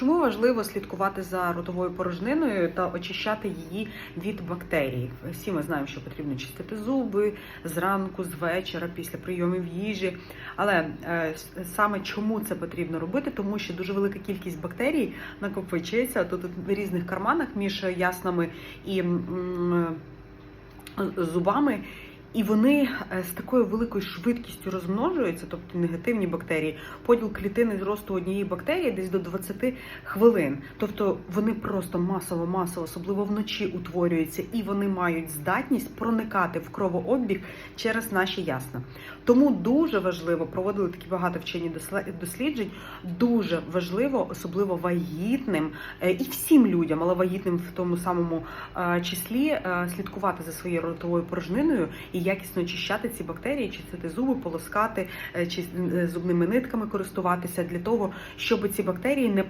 Чому важливо слідкувати за ротовою порожниною та очищати її від бактерій? Всі ми знаємо, що потрібно чистити зуби зранку, з вечора, після прийомів їжі. Але е, саме чому це потрібно робити? Тому що дуже велика кількість бактерій накопичується тут в різних карманах між яснами і м, зубами. І вони е, з такою великою швидкістю розмножуються, тобто негативні бактерії, поділ клітини зросту однієї бактерії десь до 20 хвилин. Тобто вони просто масово, масово, особливо вночі утворюються, і вони мають здатність проникати в кровообіг через наші ясна. Тому дуже важливо проводили такі багато вчені досліджень. Дуже важливо, особливо вагітним е, і всім людям, але вагітним в тому самому е, числі, слідкувати за своєю ротовою порожниною і якісно очищати ці бактерії, чистити зуби, полоскати, е, чи е, зубними нитками користуватися для того, щоб ці бактерії не